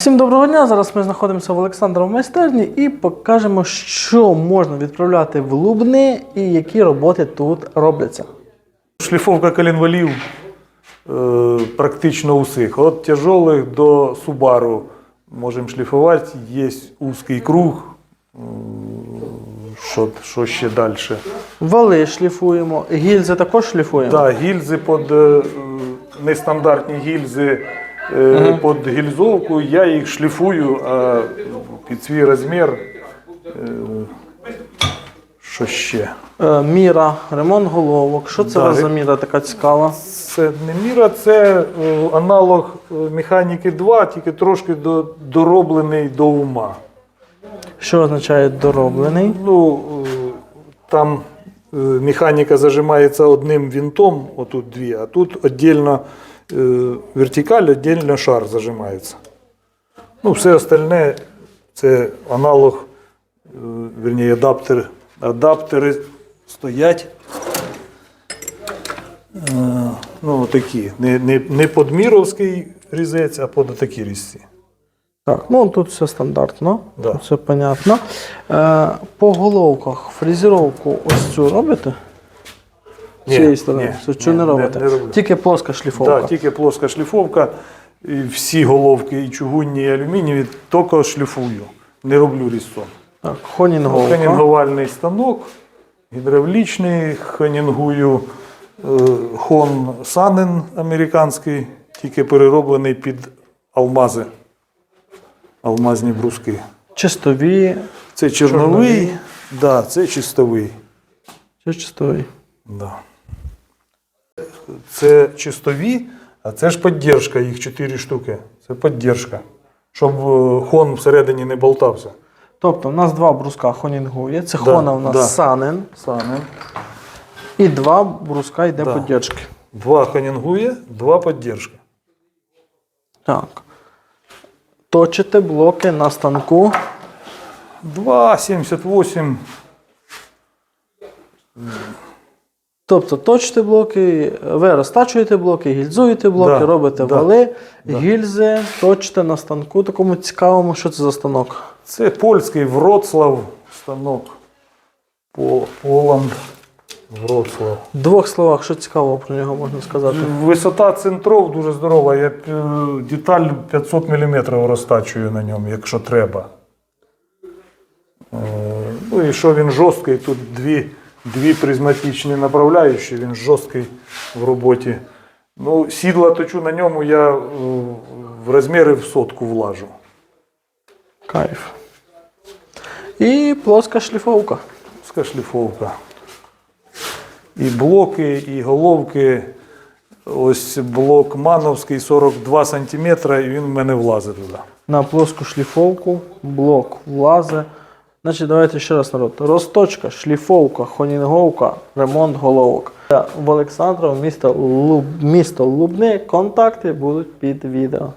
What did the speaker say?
Всім доброго дня! Зараз ми знаходимося в Олександра в майстерні і покажемо, що можна відправляти в Лубни і які роботи тут робляться. Шліфовка коленвалів е, практично усіх. От тяжелих до Subaru можемо шліфувати. Є узкий круг. Що, що ще далі? Вали шліфуємо, гільзи також шліфуємо. Да, гільзи під е, нестандартні гільзи е, під гільзовку. Я їх шліфую, а під свій розмір. е, Що ще? Е, Міра, ремонт головок. Що це Да, за міра така цікава? Це не міра, це аналог механіки 2, тільки трошки до, дороблений до ума. Що означає дороблений? Ну, там механіка зажимається одним винтом, отут дві, а тут віддільно вертикаль, віддільно шар зажимається. Ну, все остальне це аналог, е, верні, адаптер. Адаптери стоять. Е, Ну, такі. Не, не, не подміровський різець, а под такі різці. Так, ну тут все стандартно, Да. все понятно. Е, по головках фрезеровку ось цю робите? Цієї сторони? ні, Цю ні, не не- робите? не роблю. Тільки плоска шліфовка. Так, тільки плоска шліфовка. І всі головки, і чугунні, і алюмінієві, тільки шліфую. Не роблю різцом. Так, хонінговка. Хонінгувальний станок, гідравлічний, хонінгую е, хон Санен американський, тільки перероблений під алмази. Алмазні бруски. Чистові, Це чорновий, Чорновий. Да, це чистовий. це чистові. Да. Це чистові, а це ж підтримка, їх 4 штуки. Це підтримка. Щоб е, хон всередині не болтався. Тобто у нас два бруска хонінгує. Це Да, хона у нас да. санен. Саме. І два бруска йде Да. поддержки. Два хонінгує, два підтримка. Так. Точите блоки на станку. 2,78. Тобто точите блоки, ви розтачуєте блоки, гільзуєте блоки, Да, робите да, вали, гільзи, точите на станку такому цікавому, що це за станок. Це польський Вроцлав станок. По- Поланд. Вроцлав. В двох словах, що цікавого про нього можна сказати. Висота центров дуже здорова. Я е, деталь 500 мм розтачую на ньому, якщо треба. Е, Ну і що він жорсткий, тут дві, дві призматичні направляючі, він жорсткий в роботі. Ну, сідла точу на ньому, я в розміри в сотку влажу. Кайф. І плоска шліфовка. Узка шліфовка. І блоки, і головки. Ось блок Мановський 42 см, і він в мене влазить туди. На плоску шліфовку, блок влазе. Значить, давайте ще раз народ. Розточка, шліфовка, хонінговка, ремонт головок. В Олександров, місто, Луб, місто Лубни. Контакти будуть під відео.